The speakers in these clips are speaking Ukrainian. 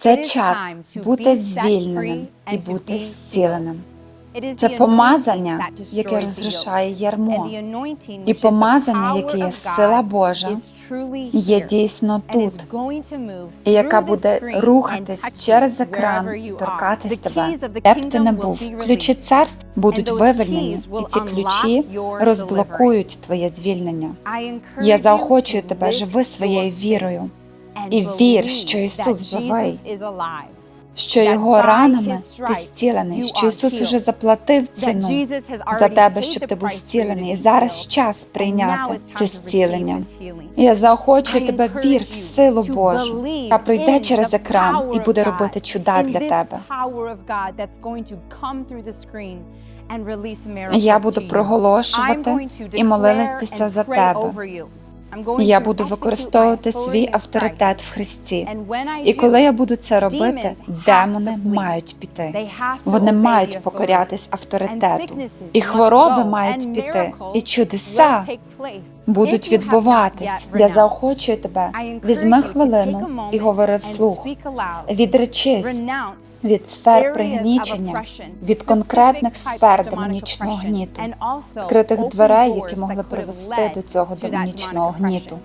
Це час бути звільненим і бути зціленим. Це помазання, яке розрушає ярмо, і помазання, яке є сила Божа, є дійсно тут, і яка буде рухатись через екран і торкатись тебе, де б ти не був. Ключі царств будуть вивільнені, і ці ключі розблокують твоє звільнення. Я заохочую тебе, живи своєю вірою, і вір, що Ісус живий, що його ранами ти зцілений, що Ісус уже заплатив ціну за тебе, щоб ти був зцілений. І зараз час прийняти це зцілення. Я заохочую тебе вір в силу Божу, яка пройде через екран і буде робити чуда для тебе. Я буду проголошувати і молитися за тебе. Я буду використовувати свій авторитет в Христі. І коли я буду це робити, демони мають піти. Вони мають покорятись авторитету, і хвороби мають піти, і чудеса будуть відбуватись. Я заохочую тебе. Візьми хвилину і говори вслух. Відречись від сфер пригнічення, від конкретних сфер демонічного гніту, відкритих дверей, які могли привести до цього демонічного гніту.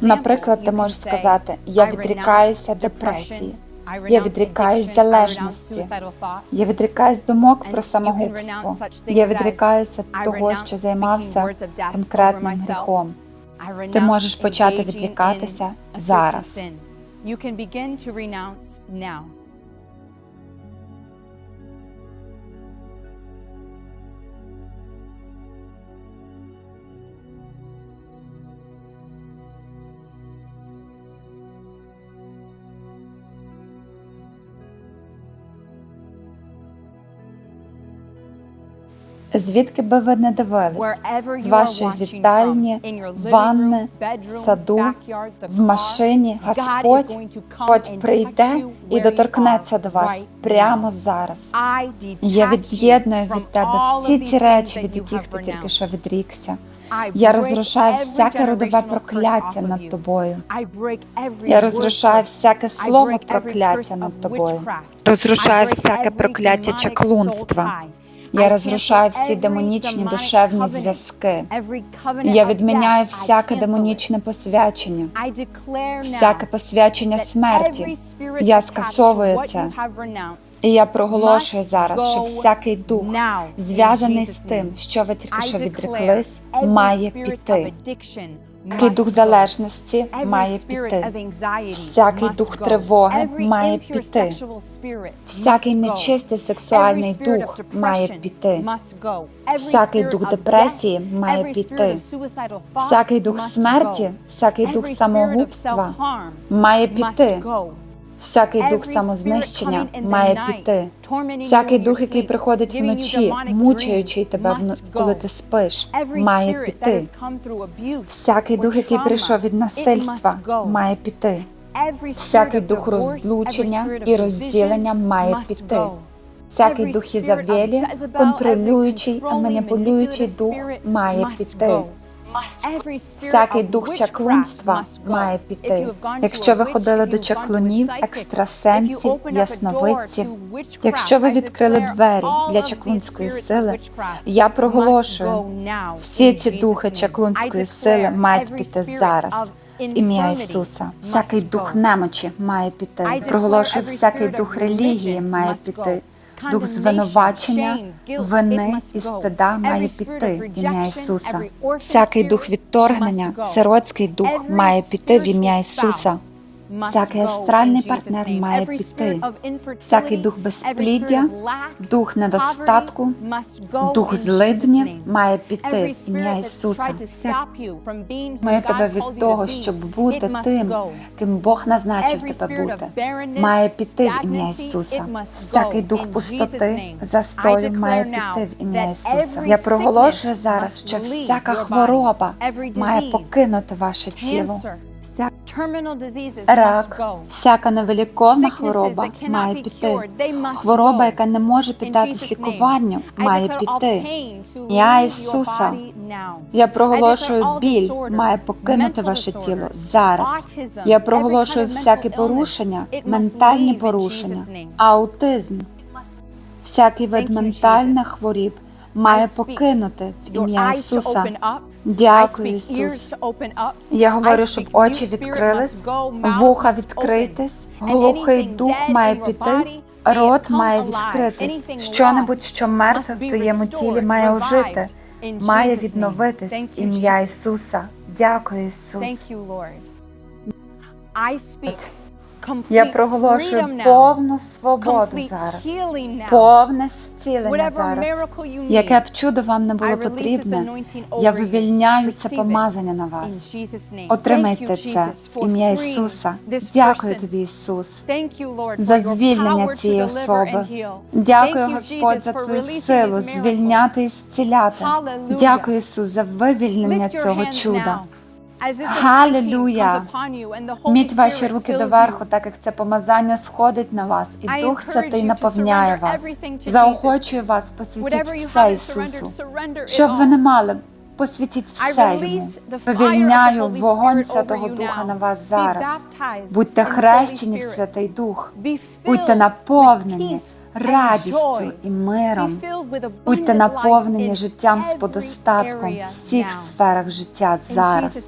Наприклад, ти можеш сказати: Я відрікаюся депресії, я відрікаюсь залежності, я відрікаюсь думок про самогубство, я відрікаюся того, що займався конкретним гріхом. Ти можеш почати відрікатися зараз. Звідки би ви не дивились, з вашої вітальні, ванни, в саду, в машині, Господь Господь прийде і доторкнеться до вас прямо зараз. Я від'єдную від тебе всі ці речі, від яких ти тільки що відрікся. Я розрушаю всяке родове прокляття над тобою. Я розрушаю всяке слово прокляття над тобою. Розрушаю всяке прокляття чаклунства. Я розрушаю всі демонічні душевні зв'язки. Я відміняю всяке демонічне посвячення, всяке посвячення смерті. Я скасовую це. І я проголошую зараз, що всякий дух, зв'язаний з тим, що ви тільки що відреклись, має піти. Всякий дух залежності має піти. Всякий дух тривоги має піти. Всякий нечистий сексуальний дух має піти. Всякий дух депресії має піти. Всякий дух смерті, всякий дух самогубства має піти. Всякий дух самознищення має піти. Всякий дух, який приходить вночі, мучаючи тебе, коли ти спиш, має піти. Всякий дух, який прийшов від насильства, має піти. Всякий дух розлучення і розділення має піти. Всякий дух Єзавелі, контролюючий, маніпулюючий дух, має піти. Всякий дух чаклунства має піти. Якщо ви ходили до чаклунів, екстрасенсів, ясновидців, якщо ви відкрили двері для чаклунської сили, я проголошую, всі ці духи чаклунської сили мають піти зараз. В ім'я Ісуса, всякий дух немочі має піти. Проголошую, всякий дух релігії має піти. Дух звинувачення, вини і стида має піти в ім'я Ісуса. Всякий дух відторгнення, сиротський дух має піти в ім'я Ісуса. Всякий астральний партнер має піти. Всякий дух безпліддя, дух недостатку, дух злиднів має піти в ім'я Ісуса. Ми тебе від того, щоб бути тим, ким Бог назначив тебе бути, має піти в ім'я Ісуса. Всякий дух пустоти, застою має піти в ім'я Ісуса. Я проголошую зараз, що всяка хвороба має покинути ваше тіло. Рак, всяка невиліковна хвороба має піти. Хвороба, яка не може піддатись лікуванню, має піти. Я Ісуса. Я проголошую біль, має покинути ваше тіло зараз. Я проголошую всякі порушення, ментальні порушення, аутизм, всякий вид ментальних хворіб має покинути в ім'я Ісуса. Дякую, Ісус. Я говорю, щоб очі відкрились, вуха відкритись, глухий дух має піти, рот має відкритись. Щонебудь, що мертве в твоєму тілі, має ожити, має відновитись в ім'я Ісуса. Дякую, Ісус. Я проголошую повну свободу зараз, повне зцілення зараз. Яке б чудо вам не було потрібне, я вивільняю це помазання на вас. Отримайте це в ім'я Ісуса. Дякую тобі, Ісус, за звільнення цієї особи. Дякую, Господь, за твою силу звільняти і зціляти. Дякую, Ісус, за вивільнення цього чуда. Халілуя! Міть ваші руки доверху, так як це помазання сходить на вас, і Дух Святий наповняє вас. Заохочую вас, посвятіть все Ісусу. Щоб ви не мали, посвятіть все йому. Вивільняю вогонь Святого Духа на вас зараз. Будьте хрещені в Святий Дух, будьте наповнені радістю і миром. Будьте наповнені життям з подостатком в всіх сферах життя зараз.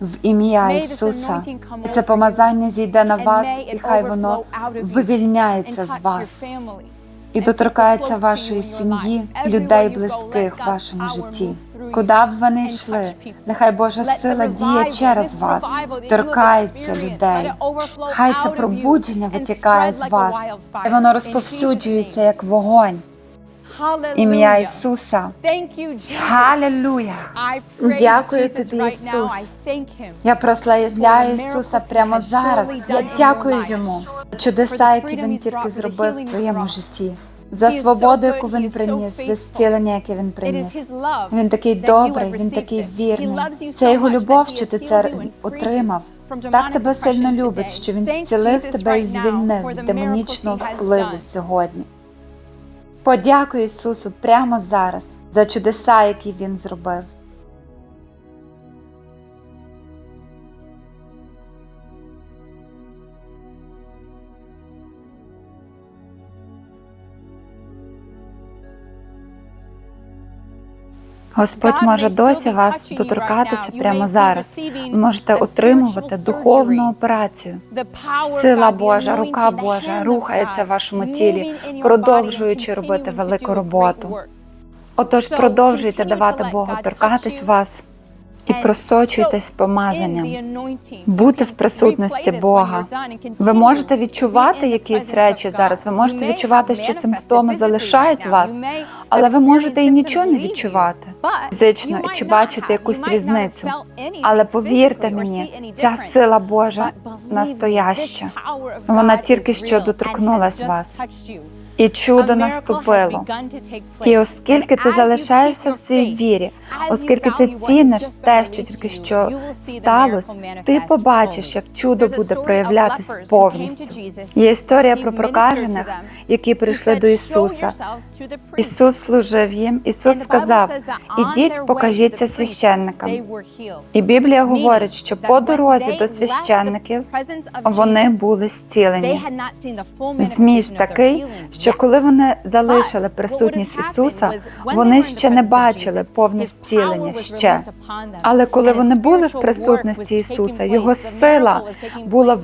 В ім'я Ісуса. І це помазання зійде на вас, і хай воно вивільняється з вас і доторкається вашої сім'ї, людей близьких в вашому житті. Куди б ви не йшли, нехай Божа сила діє через вас, торкається людей. Хай це пробудження витікає з вас, і воно розповсюджується як вогонь. Ім'я Ісуса. Халілуя! Дякую тобі, Ісус. Я прославляю Ісуса прямо зараз. Я дякую йому за чудеса, які він тільки зробив в твоєму житті. За свободу, яку він приніс, за зцілення, яке він приніс. Він такий добрий, він такий вірний. Це його любов, що ти це отримав. Так тебе сильно любить, що він зцілив тебе і звільнив від демонічного впливу сьогодні. Подякуй Ісусу прямо зараз за чудеса, які він зробив. Господь може досі вас доторкатися прямо зараз. Ви можете отримувати духовну операцію. Сила Божа, рука Божа рухається в вашому тілі, продовжуючи робити велику роботу. Отож, продовжуйте давати Богу торкатись вас і просочуйтесь помазанням, бути в присутності Бога. Ви можете відчувати якісь речі зараз. Ви можете відчувати, що симптоми залишають вас, але ви можете і нічого не відчувати фізично чи бачити якусь різницю. Але повірте мені, ця сила Божа настояща. Вона тільки що доторкнулась вас. І чудо наступило. І оскільки ти залишаєшся в своїй вірі, оскільки ти ціниш те, що тільки що сталося, ти побачиш, як чудо буде проявлятись повністю. Є історія про прокажених, які прийшли до Ісуса. Ісус служив їм. Ісус сказав: ідіть, покажіться священникам. І Біблія говорить, що по дорозі до священників вони були зцілені. Зміст такий, що коли вони залишили присутність Ісуса, вони ще не бачили повне зцілення ще. Але коли вони були в присутності Ісуса, Його сила була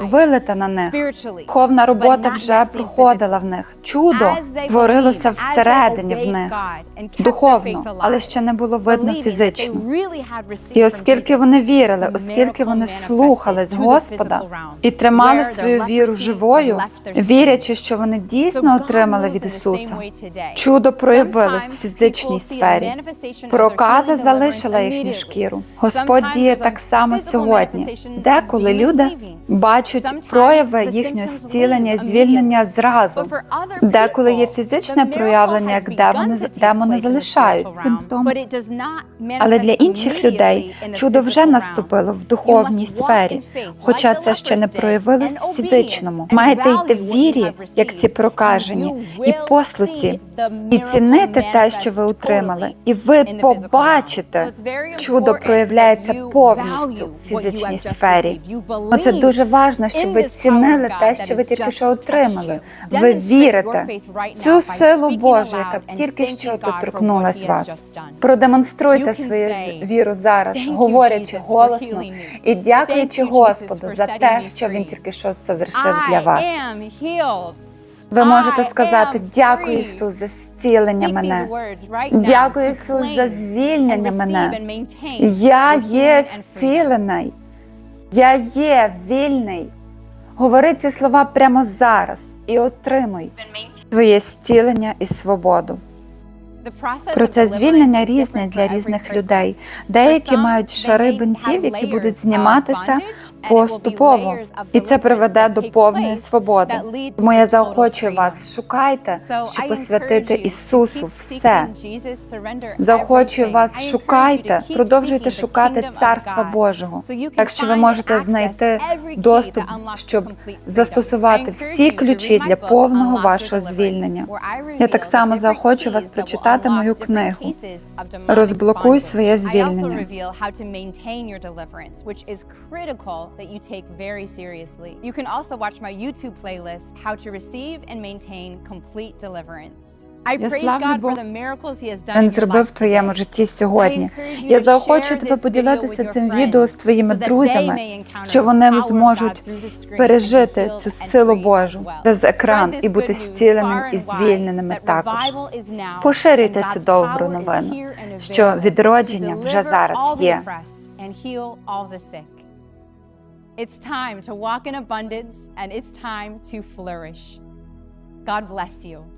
вилита на них. Духовна робота вже проходила в них. Чудо творилося всередині в них духовно, але ще не було видно фізично. І оскільки вони вірили, оскільки вони слухались Господа і тримали свою віру живою, вірячи, що вони дійсно дійсно отримали від Ісуса. Чудо проявилось в фізичній сфері. Проказа залишила їхню шкіру. Господь діє так само сьогодні. Деколи люди бачать прояви їхнього зцілення, звільнення зразу. Деколи є фізичне проявлення, як демони, демони залишають симптоми. Але для інших людей чудо вже наступило в духовній сфері, хоча це ще не проявилось в фізичному. Маєте йти в вірі, як ці прокажені, і послусі, і цінити те, що ви отримали, і ви побачите, чудо проявляється повністю в фізичній сфері. Оце дуже важливо, щоб ви цінили те, що ви тільки що отримали. Ви вірите в цю силу Божу, яка тільки що доторкнулась вас. Продемонструйте свою віру зараз, говорячи голосно і дякуючи Господу за те, що він тільки що совершив для вас. Ви можете сказати дякую Ісус за зцілення мене. Дякую Ісус за звільнення мене. Я є зцілений. Я є вільний. Говори ці слова прямо зараз і отримуй твоє зцілення і свободу. Процес звільнення різний для різних людей. Деякі мають шари бинтів, які будуть зніматися поступово, і це приведе до повної свободи. Тому я заохочую вас, шукайте, щоб посвятити Ісусу все. Заохочую вас, шукайте, продовжуйте шукати Царства Божого. Так що ви можете знайти доступ, щоб застосувати всі ключі для повного вашого звільнення. Я так само заохочу вас прочитати мою книгу Розблокуй своє звільнення. That you take very seriously. You can also watch my YouTube playlist, How to Receive and Maintain Complete Deliverance. Я славлю in Він зробив в твоєму житті сьогодні. Я заохочую тебе поділитися цим відео з твоїми друзями, що вони зможуть пережити цю силу Божу через екран і бути зціленим і звільненими також. Поширюйте цю добру новину, що відродження вже зараз є. It's time to walk in abundance and it's time to flourish. God bless you.